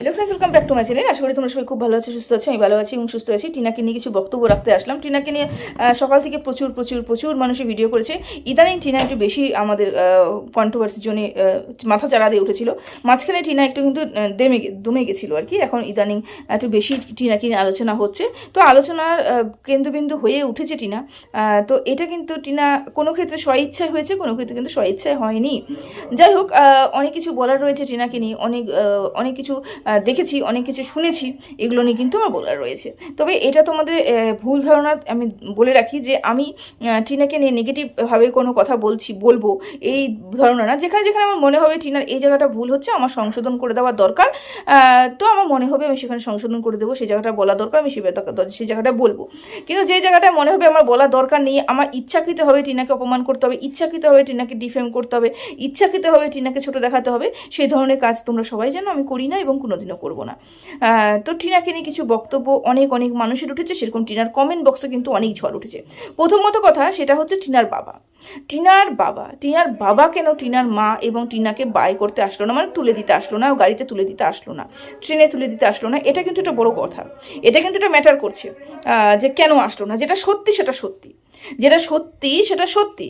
Hello friends welcome back to my channel আশা করি তোমরা সবাই খুব ভালো আছো, সুস্থ আছো, আমি ভালো আছি এবং সুস্থ আছি। টিনাকে নিয়ে কিছু বক্তব্য রাখতে আসলাম। টিনাকে নিয়ে সকাল থেকে প্রচুর প্রচুর প্রচুর মানুষের ভিডিও করেছে। ইদানিং টিনা একটু বেশি আমাদের কন্ট্রোভার্সির জন্য মাথা চারা দিয়ে উঠেছিল। মাঝখানে টিনা একটু কিন্তু দেমে, দমে গেছিল আর কি। এখন ইদানিং একটু বেশি টিনাকে নিয়ে আলোচনা হচ্ছে। তো আলোচনার কেন্দ্রবিন্দু হয়ে উঠেছে টিনা। তো এটা কিন্তু টিনা কোনো ক্ষেত্রে স্বইচ্ছায় হয়েছে, কোনো ক্ষেত্রে কিন্তু স্বইচ্ছায় হয়নি। যাই হোক অনেক কিছু বলার রয়েছে টিনাকে নিয়ে। অনেক অনেক কিছু দেখেছি, অনেক কিছু শুনেছি, এগুলো নিয়ে কিন্তু আমার বলার রয়েছে। তবে এটা তোমাদের ভুল ধারণা আমি বলে রাখি যে আমি টিনাকে নিয়ে নেগেটিভভাবে কোনো কথা বলছি, বলব এই ধারণা না। যেখানে যেখানে আমার মনে হবে টিনার এই জায়গাটা ভুল হচ্ছে, আমার সংশোধন করে দেওয়া দরকার। তো আমার মনে হবে আমি সেখানে সংশোধন করে দেবো, সেই জায়গাটা বলা দরকার, আমি সেই সেই জায়গাটা বলব। কিন্তু যে জায়গাটা মনে হবে আমার বলা দরকার নেই, আমার ইচ্ছাকৃতভাবে টিনাকে অপমান করতে হবে ইচ্ছাকৃতভাবে টিনাকে ডিফেম করতে হবে ইচ্ছাকৃতভাবে টিনাকে ছোট দেখাতে হবে, সেই ধরনের কাজ তোমরা সবাই জানো, আমি করি না এবং কোনোদিনও করব না। তো টিনাকে নিয়ে কিছু বক্তব্য অনেক অনেক মানুষের উঠেছে, সেরকম টিনার কমেন্ট বক্সে কিন্তু অনেক ঝড় উঠেছে। প্রথমত কথা সেটা হচ্ছে টিনার বাবা। টিনার বাবা টিনার বাবা কেন টিনার মা এবং টিনাকে বাই করতে আসলো না? মানে তুলে দিতে আসলো না, গাড়িতে তুলে দিতে আসলো না, ট্রেনে তুলে দিতে আসলো না, এটা কিন্তু একটা বড় কথা। এটা কিন্তু একটা ম্যাটার করছে যে কেন আসলো না? যেটা সত্যি, সেটা সত্যি। যেটা সত্যি, সেটা সত্যি।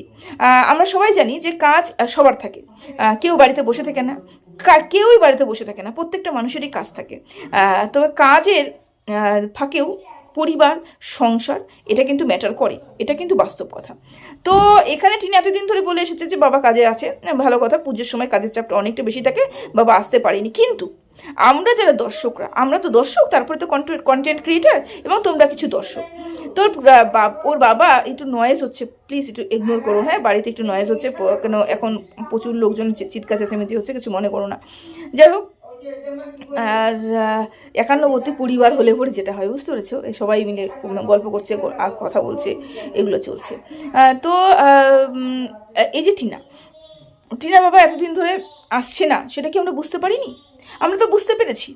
আমরা সবাই জানি যে কাজ সবার থাকে। কেউ বাড়িতে বসে থাকে না কেউই বাড়িতে বসে থাকে না, প্রত্যেকটা মানুষেরই কাজ থাকে। তবে কাজের ফাঁকেও পরিবার, সংসার, এটা কিন্তু ম্যাটার করে, এটা কিন্তু বাস্তব কথা। তো এখানে টিনি এতদিন ধরে বলে এসেছে যে বাবা কাজে আছে, ভালো কথা, পুজোর সময় কাজের চাপটা অনেকটা বেশি থাকে, বাবা আসতে পারেনি। কিন্তু আমরা যারা দর্শকরা, আমরা তো দর্শক, তারপরে তো কন্টেন্ট কন্টেন্ট ক্রিয়েটার এবং তোমরা কিছু দর্শক। তোর ওর বাবা একটু নয়েজ হচ্ছে প্লিজ একটু ইগনোর করো হ্যাঁ? বাড়িতে একটু নয়েজ হচ্ছে কেন এখন প্রচুর লোকজন চিৎকার, চেঁচামেচি হচ্ছে, কিছু মনে করো না। যাই হোক, আর একান্নবর্তী পরিবার হলে পরে যেটা হয়, বুঝতে পেরেছ? সবাই মিলে গল্প করছে আর কথা বলছে, এগুলো চলছে। তো এই যে টিনা টিনার বাবা এতদিন ধরে আসছে না, সেটা কি আমরা বুঝতে পারিনি? আমরা তো বুঝতে পেরেছি।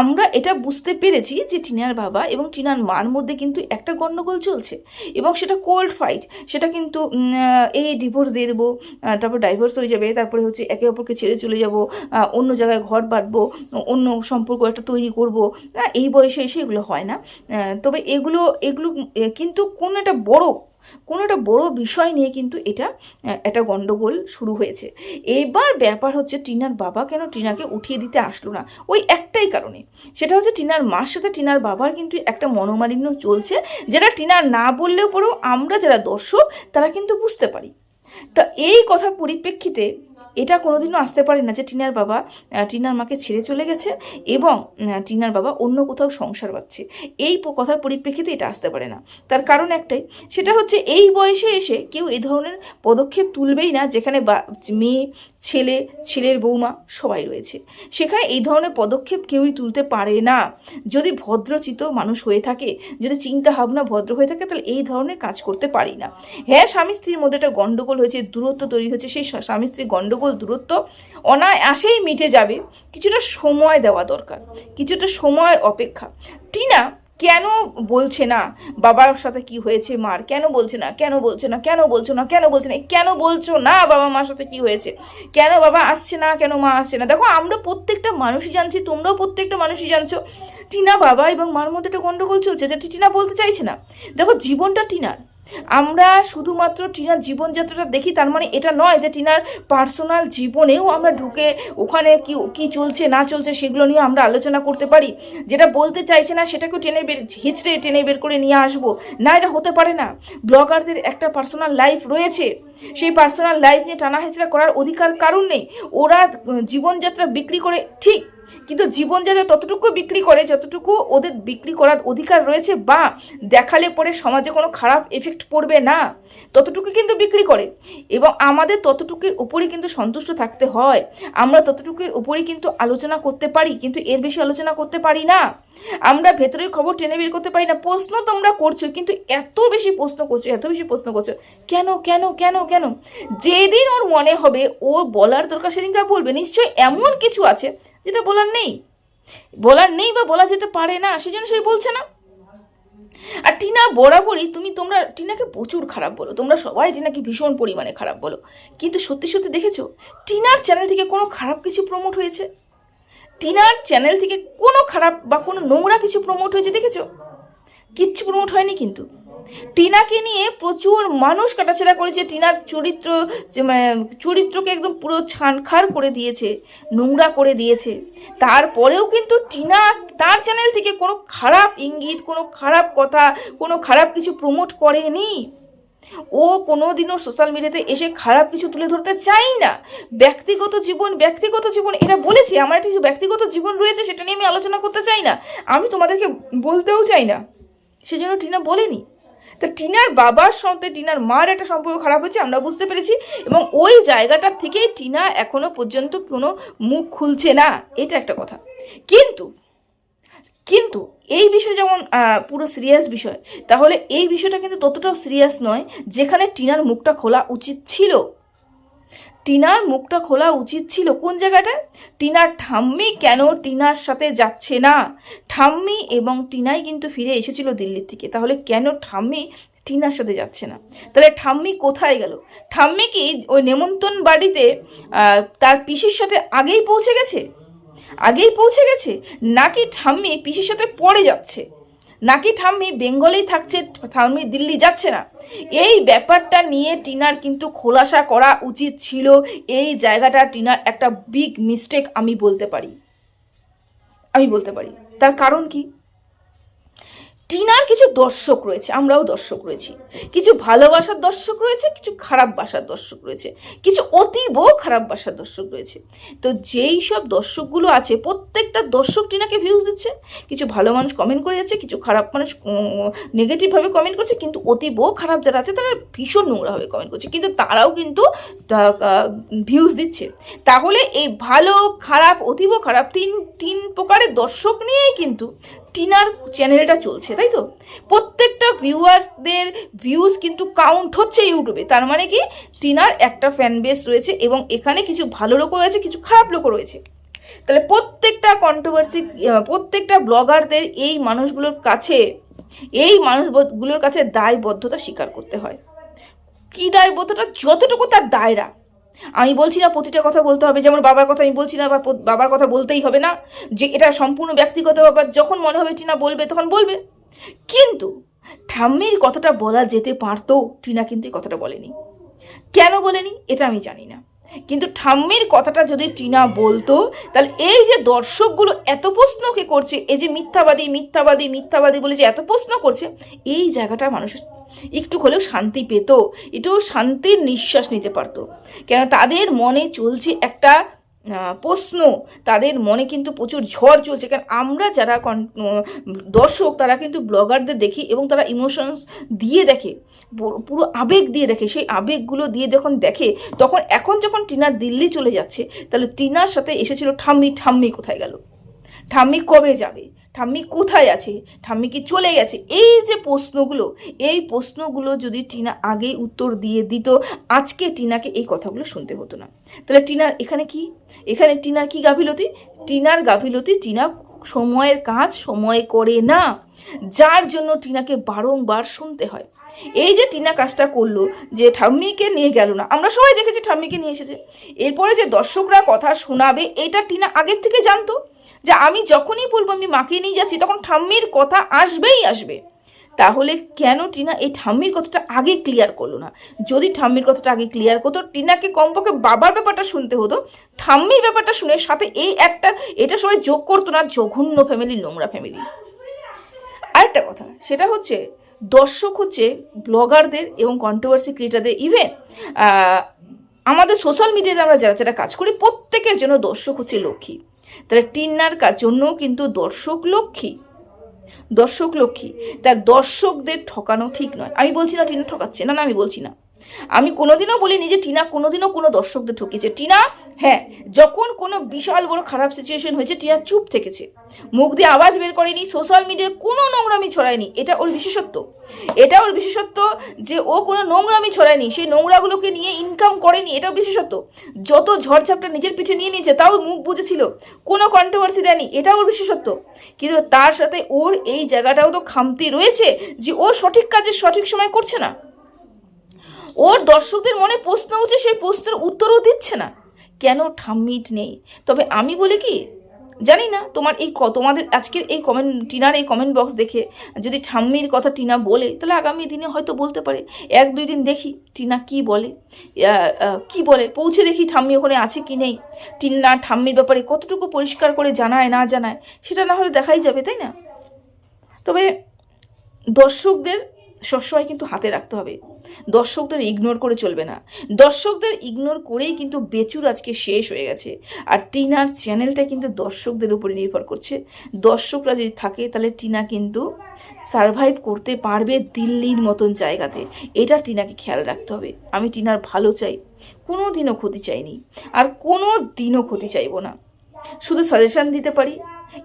আমরা এটা বুঝতে পেরেছি যে টিনার বাবা এবং টিনার মার মধ্যে কিন্তু একটা গণ্ডগোল চলছে এবং সেটা কোল্ড ফাইট সেটা কিন্তু এই ডিভোর্স দিয়ে দেবো তারপর ডাইভোর্স হয়ে যাবে, তারপরে হচ্ছে একে অপরকে ছেড়ে চলে যাব অন্য জায়গায় ঘর বাঁধবো, অন্য সম্পর্ক একটা তৈরি করব এই বয়সে এসে এগুলো হয় না। তবে এগুলো এগুলো কিন্তু কোনো একটা বড় কোনো একটা বড় বিষয় নিয়ে কিন্তু এটা একটা গণ্ডগোল শুরু হয়েছে। এবার ব্যাপার হচ্ছে টিনার বাবা কেন টিনাকে উঠিয়ে দিতে আসলো না? ওই একটাই কারণে। সেটা হচ্ছে টিনার মার সাথে টিনার বাবার কিন্তু একটা মনোমালিন্য চলছে, যেটা টিনার না বললেও পরেও আমরা যারা দর্শক, তারা কিন্তু বুঝতে পারি। তা এই কথার পরিপ্রেক্ষিতে এটা কোনোদিনও আসতে পারে না যে টিনার বাবা টিনার মাকে ছেড়ে চলে গেছে এবং টিনার বাবা অন্য কোথাও সংসার পাচ্ছে এই কথার পরিপ্রেক্ষিতে এটা আসতে পারে না। তার কারণ একটাই, সেটা হচ্ছে এই বয়সে এসে কেউ এই ধরনের পদক্ষেপ তুলবেই না যেখানে মেয়ে, ছেলে, ছেলের বৌমা সবাই রয়েছে। সেখানে এই ধরনের পদক্ষেপ কেউই তুলতে পারে না। যদি ভদ্রচিত মানুষ হয়ে থাকে, যদি চিন্তা ভাবনা ভদ্র হয়ে থাকে, তাহলে এই ধরনের কাজ করতে পারি না। হ্যাঁ স্বামী স্ত্রীর মধ্যে একটা গণ্ডগোল হয়েছে, দূরত্ব তৈরি হয়েছে, সেই স্বা- স্বামী স্ত্রীর গণ্ডগোল দূরত্ব অনায়াসেই মিটে যাবে। কিছুটা সময় দেওয়া দরকার, কিছুটা সময়ের অপেক্ষা। টিনা কেন বলছে না, বাবার সাথে কি হয়েছে মার? কেন বলছে না, কেন বলছে না, কেন বলছো না, কেন বলছে না, কেন বলছো না বাবা মার সাথে কি হয়েছে? কেন বাবা আসছে না, কেন মা আসছে না? দেখো, আমরা প্রত্যেকটা মানুষই জানছি, তোমরাও প্রত্যেকটা মানুষই জানছো। টিনা বাবা এবং মার মধ্যে একটা গন্ডগোল চলছে যেটা টিনা বলতে চাইছে না। দেখো, জীবনটা টিনার। আমরা শুধুমাত্র টিনার জীবনযাত্রাটা দেখি, তার মানে এটা নয় যে টিনার পার্সোনাল জীবনেও আমরা ঢুকে ওখানে কি কি চলছে, না চলছে সেগুলো নিয়ে আমরা আলোচনা করতে পারি। যেটা বলতে চাইছে না সেটাকেও টেনে বের, হিচড়ে টেনে বের করে নিয়ে আসব। না, এটা হতে পারে না। ব্লগারদের একটা পার্সোনাল লাইফ রয়েছে। সেই পার্সোনাল লাইফ নিয়ে টানা হেঁচড়া করার অধিকার কারণ নেই? ওরা জীবনযাত্রা বিক্রি করে, ঠিক কিন্তু জীবনযাত্রা ততটুকু বিক্রি করে, যতটুকু ওদের বিক্রি করার অধিকার রয়েছে বা দেখালে পরে সমাজে কোনো খারাপ এফেক্ট পড়বে না, ততটুকু কিন্তু বিক্রি করে। এবং আমাদের ততটুকুর উপরই কিন্তু সন্তুষ্ট থাকতে হয়। আমরা ততটুকুর উপরই কিন্তু আলোচনা করতে পারি, কিন্তু এর বেশি আলোচনা করতে পারি না। আমরা ভেতরের খবর টেনে বের করতে পারি না। প্রশ্ন তোমরা করছ, কিন্তু এত বেশি প্রশ্ন করছ, এত বেশি প্রশ্ন করছ। কেন কেন কেন কেন? যেদিন ওর মনে হবে ওর বলার দরকার সেদিন যা বলবে। নিশ্চয়ই এমন কিছু আছে যেটা বলার নেই। বলার নেই বা বলা যেতে পারে না, সেজন্য সে বলছে না। আর টিনা বরাবরই তুমি তোমরা, টিনাকে প্রচুর খারাপ বলো, তোমরা সবাই টিনাকে ভীষণ পরিমাণে খারাপ বলো। কিন্তু সত্যি সত্যি দেখেছ, টিনার চ্যানেল থেকে কোনো খারাপ কিছু প্রমোট হয়েছে? টিনার চ্যানেল থেকে কোনো খারাপ বা কোনো নোংরা কিছু প্রমোট হয়েছে দেখেছ? কিচ্ছু প্রমোট হয়নি কিন্তু। টিনাকে নিয়ে প্রচুর মানুষ কাটাছেড়া করেছে। টিনার চরিত্র মানে চরিত্রকে একদম পুরো ছানখার করে দিয়েছে, নোংরা করে দিয়েছে। তারপরেও কিন্তু টিনা তার চ্যানেল থেকে কোনো খারাপ ইঙ্গিত, কোনো খারাপ কথা, কোনো খারাপ কিছু প্রমোট করেনি। ও কোনো দিনও সোশ্যাল মিডিয়াতে এসে খারাপ কিছু তুলে ধরতে চাই না। ব্যক্তিগত জীবন ব্যক্তিগত জীবন এটা বলেছি, আমার একটা কিছু ব্যক্তিগত জীবন রয়েছে, সেটা নিয়ে আমি আলোচনা করতে চাই না। আমি তোমাদেরকে বলতেও চাই না। সেজন্য টিনা বলেনি। তা টিনার বাবার সাথে টিনার মার একটা সম্পর্ক খারাপ হয়েছে, আমরা বুঝতে পেরেছি। এবং ওই জায়গাটার থেকে টিনা এখনও পর্যন্ত কোনো মুখ খুলছে না, এটা একটা কথা। কিন্তু কিন্তু এই বিষয় যেমন পুরো সিরিয়াস বিষয়, তাহলে এই বিষয়টা কিন্তু ততটাও সিরিয়াস নয়, যেখানে টিনার মুখটা খোলা উচিত ছিল। টিনার মুখটা খোলা উচিত ছিল কোন জায়গাটায়? টিনার ঠাম্মি কেন টিনার সাথে যাচ্ছে না? ঠাম্মি এবং টিনাই কিন্তু ফিরে এসেছিল দিল্লির থেকে তাহলে কেন ঠাম্মি টিনার সাথে যাচ্ছে না? তাহলে ঠাম্মি কোথায় গেল? ঠাম্মি কি ওই নেমন্তন বাড়িতে তার পিসির সাথে আগেই পৌঁছে গেছে? আগেই পৌঁছে গেছে? নাকি ঠাম্মি পিসির সাথে পড়ে যাচ্ছে? নাকি ঠাম্মি বেঙ্গলেই থাকছে, ঠাম্মি দিল্লি যাচ্ছে না? এই ব্যাপারটা নিয়ে টিনার কিন্তু খোলাসা করা উচিত ছিল। এই জায়গাটা টিনার একটা বিগ মিস্টেক আমি বলতে পারি। আমি বলতে পারি। তার কারণ কি? টিনার কিছু দর্শক রয়েছে, আমরাও দর্শক রয়েছি। কিছু ভালোবাসার দর্শক রয়েছে, কিছু খারাপ বাসার দর্শক রয়েছে, কিছু অতীব খারাপ বাসার দর্শক রয়েছে। তো যেই সব দর্শকগুলো আছে, প্রত্যেকটা দর্শক টিনাকে ভিউজ দিচ্ছে, কিছু ভালো মানুষ কমেন্ট করে যাচ্ছে, কিছু খারাপ মানুষ নেগেটিভভাবে কমেন্ট করছে, কিন্তু অতীব খারাপ যারা আছে, তারা ভীষণ নোংরাভাবে কমেন্ট করছে। কিন্তু তারাও কিন্তু ভিউজ দিচ্ছে। তাহলে এই ভালো, খারাপ, অতীব খারাপ তিন তিন প্রকারের দর্শক নিয়েই কিন্তু টিনার চ্যানেলটা চলছে, তাই তো? প্রত্যেকটা ভিউয়ার্সদের ভিউজ কিন্তু কাউন্ট হচ্ছে ইউটিউবে। তার মানে কি? টিনার একটা ফ্যান বেস রয়েছে এবং এখানে কিছু ভালো লোকও রয়েছে, কিছু খারাপ লোকও রয়েছে। তাহলে প্রত্যেকটা কন্ট্রোভার্সি প্রত্যেকটা ব্লগারদের এই মানুষগুলোর কাছে, এই মানুষগুলোর কাছে দায়বদ্ধতা স্বীকার করতে হয়। কি দায়বদ্ধতা? যতটুকু তার দায়রা। আমি বলছি না প্রতিটা কথা বলতে হবে, যেমন বাবার কথা আমি বলছি না বা বাবার কথা বলতেই হবে না, যে এটা সম্পূর্ণ ব্যক্তিগত ব্যাপার, যখন মনে হবে টিনা বলবে তখন বলবে। কিন্তু ঠাম্মির কথাটা বলা যেতে পারতো, টিনা কিন্তু এই কথাটা বলেনি। কেন বলেনি? এটা আমি জানি না। কিন্তু ঠাম্মির কথাটা যদি টিনা বলতো, তাহলে এই যে দর্শকগুলো এত প্রশ্নকে করছে, এই যে মিথ্যাবাদী মিথ্যাবাদী মিথ্যাবাদী বলে যে এত প্রশ্ন করছে, এই জায়গাটা মানুষ একটু হলেও শান্তি পেত একটু শান্তির নিঃশ্বাস নিতে পারতো। কেন তাদের মনে চলছে একটা প্রশ্ন, তাদের মনে কিন্তু প্রচুর ঝড় চলছে। কারণ আমরা যারা দর্শক, তারা কিন্তু ব্লগারদের দেখি এবং তারা ইমোশনস দিয়ে দেখে পুরো আবেগ দিয়ে দেখে। সেই আবেগগুলো দিয়ে যখন দেখে, তখন এখন যখন টিনা দিল্লি চলে যাচ্ছে, তাহলে টিনার সাথে এসেছিল ঠাম্মি ঠাম্মি কোথায় গেল? ঠাম্মি কবে যাবে? ঠাম্মি কোথায় আছে? ঠাম্মি কি চলে গেছে? এই যে প্রশ্নগুলো, এই প্রশ্নগুলো যদি টিনা আগেই উত্তর দিয়ে দিত, আজকে টিনাকে এই কথাগুলো শুনতে হতো না। তাহলে টিনার এখানে কি? এখানে টিনার কি গাফিলতি? টিনার গাফিলতি টিনা সময়ের কাজ সময় করে না, যার জন্য টিনাকে বারংবার শুনতে হয়। এই যে টিনা কাজটা করল যে ঠাম্মিকে নিয়ে গেল না, আমরা সবাই দেখেছি ঠাম্মিকে নিয়ে এসেছে। এরপরে যে দর্শকরা কথা শোনাবে, এটা টিনা আগের থেকে জানতো। যে আমি যখনই বলব আমি মাকে নিয়ে যাচ্ছি, তখন ঠাম্মির কথা আসবেই আসবে। তাহলে কেন টিনা এই ঠাম্মির কথাটা আগে ক্লিয়ার করল না? যদি ঠাম্মির কথাটা আগে ক্লিয়ার করতো, টিনাকে কমপক্ষে বাবার ব্যাপারটা শুনতে হতো। ঠাম্মির ব্যাপারটা শুনে সাথে এই একটা, এটা সবাই যোগ করতো না, জঘন্য ফ্যামিলি নোংরা ফ্যামিলি আরেকটা কথা, সেটা হচ্ছে দর্শক হচ্ছে ব্লগারদের এবং কন্ট্রোভার্সি ক্রিয়েটারদের ইভেন আমাদের সোশ্যাল মিডিয়াতে আমরা যারা যারা কাজ করি, প্রত্যেকের জন্য দর্শক হচ্ছে লক্ষ্মী। তাহলে টিন্নার কাজ জন্য কিন্তু দর্শক লক্ষ্মী। দর্শক লক্ষ্মী। তার দর্শকদের ঠকানো ঠিক নয়। আমি বলছি না টিনা ঠকাচ্ছে না না, আমি বলছি না। আমি কোনোদিনও বলিনি যে টিনা কোনোদিনও কোনো দর্শকদের ঠকিয়েছে টিনা হ্যাঁ যখন কোনো বিশাল বড় খারাপ সিচুয়েশন হয়েছে, টিনা চুপ থেকেছে। মুখ দিয়ে আওয়াজ বের করেনি সোশ্যাল মিডিয়ায় কোনো নোংরামি ছড়ায়নি। এটা ওর বিশেষত্ব। এটা ওর বিশেষত্ব যে ও কোনো নোংরামি ছড়ায়নি, সেই নোংরাগুলোকে নিয়ে ইনকাম করেনি, এটাও বিশেষত্ব। যত ঝড়ঝাপটা নিজের পিঠে নিয়ে নিয়েছে, তাও মুখ বুঝেছিল কোনো কন্ট্রোভার্সি দেয়নি, এটাও ওর বিশেষত্ব। কিন্তু তার সাথে ওর এই জায়গাটাও তো খামতি রয়েছে যে ও সঠিক কাজের সঠিক সময় করছে না। ওর দর্শকদের মনে প্রশ্ন হচ্ছে সেই প্রশ্নের উত্তরও দিচ্ছে না। কেন ঠাম্মিট নেই? তবে আমি বলি কি, জানি না, তোমার এই তোমাদের আজকের এই কমেন্ট টিনার এই কমেন্ট বক্স দেখে যদি ঠাম্মির কথা টিনা বলে, তাহলে আগামী দিনে হয়তো বলতে পারে। এক, দুই দিন দেখি টিনা কি বলে। কি বলে? পৌঁছে দেখি ঠাম্মি ওখানে আছে কি নেই। টিনা ঠাম্মির ব্যাপারে কতটুকু পরিষ্কার করে জানায়, না জানায়, সেটা না হলে দেখাই যাবে, তাই না? তবে দর্শকদের সবসময় কিন্তু হাতে রাখতে হবে। দর্শকদের ইগনোর করে চলবে না। দর্শকদের ইগনোর করেই কিন্তু বেচুর আজকে শেষ হয়ে গেছে। আর টিনার চ্যানেলটা কিন্তু দর্শকদের উপরে নির্ভর করছে। দর্শকরা যদি থাকে, তাহলে টিনা কিন্তু সারভাইভ করতে পারবে দিল্লির মতন জায়গাতে। এটা টিনাকে খেয়াল রাখতে হবে। আমি টিনার ভালো চাই। কোনো দিনও ক্ষতি চাইনি। আর কোনো দিনও ক্ষতি চাইব না। শুধু সাজেশান দিতে পারি?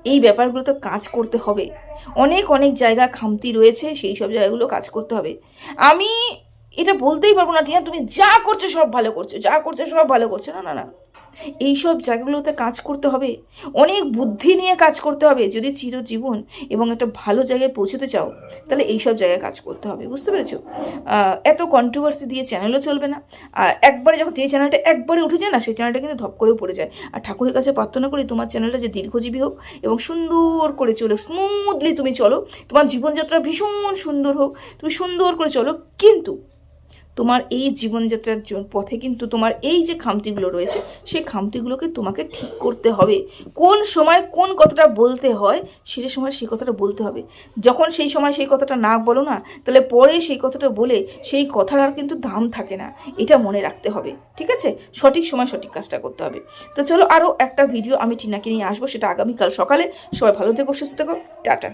এই ব্যাপারগুলো তো কাজ করতে হবে। অনেক অনেক জায়গা খামতি রয়েছে, সেই সব জায়গাগুলো কাজ করতে হবে। আমি এটা বলতেই পারব না, টিনা, তুমি যা করছ সব ভালো করছ, যা করছ সব ভালো করছ। না না না। এই সব জায়গাগুলোতে কাজ করতে হবে। অনেক বুদ্ধি নিয়ে কাজ করতে হবে যদি চিরজীবন এবং একটা ভালো জায়গায় পৌঁছতে চাও, তাহলে এইসব জায়গায় কাজ করতে হবে। বুঝতে পেরেছ? এত কন্ট্রোভার্সি দিয়ে চ্যানেলও চলবে না। আর একবারে যখন যে চ্যানেলটা একবারে উঠে যায় না, সেই চ্যানেলটা কিন্তু ধপ করেও পড়ে যায়। আর ঠাকুরের কাছে প্রার্থনা করি তোমার চ্যানেলটা যে দীর্ঘজীবী হোক এবং সুন্দর করে চলো স্মুথলি তুমি চলো। তোমার জীবনযাত্রা ভীষণ সুন্দর হোক, তুমি সুন্দর করে চলো। কিন্তু তোমার এই জীবনযাত্রার পথে কিন্তু তোমার এই যে খামতিগুলো রয়েছে সেই খামতিগুলোকে তোমাকে ঠিক করতে হবে। কোন সময় কোন কথাটা বলতে হয়, সেটা সময় সেই কথাটা বলতে হবে। যখন সেই সময় সেই কথাটা না বলো না, তাহলে পরে সেই কথাটা বলে সেই কথার আর কিন্তু দাম থাকে না। এটা মনে রাখতে হবে, ঠিক আছে? সঠিক সময় সঠিক কাজটা করতে হবে। তো চলো আরও একটা ভিডিও আমি টিনাকে নিয়ে আসব, সেটা আগামীকাল সকালে। সবাই ভালো থেকো, সুস্থ থেকো। টাটা।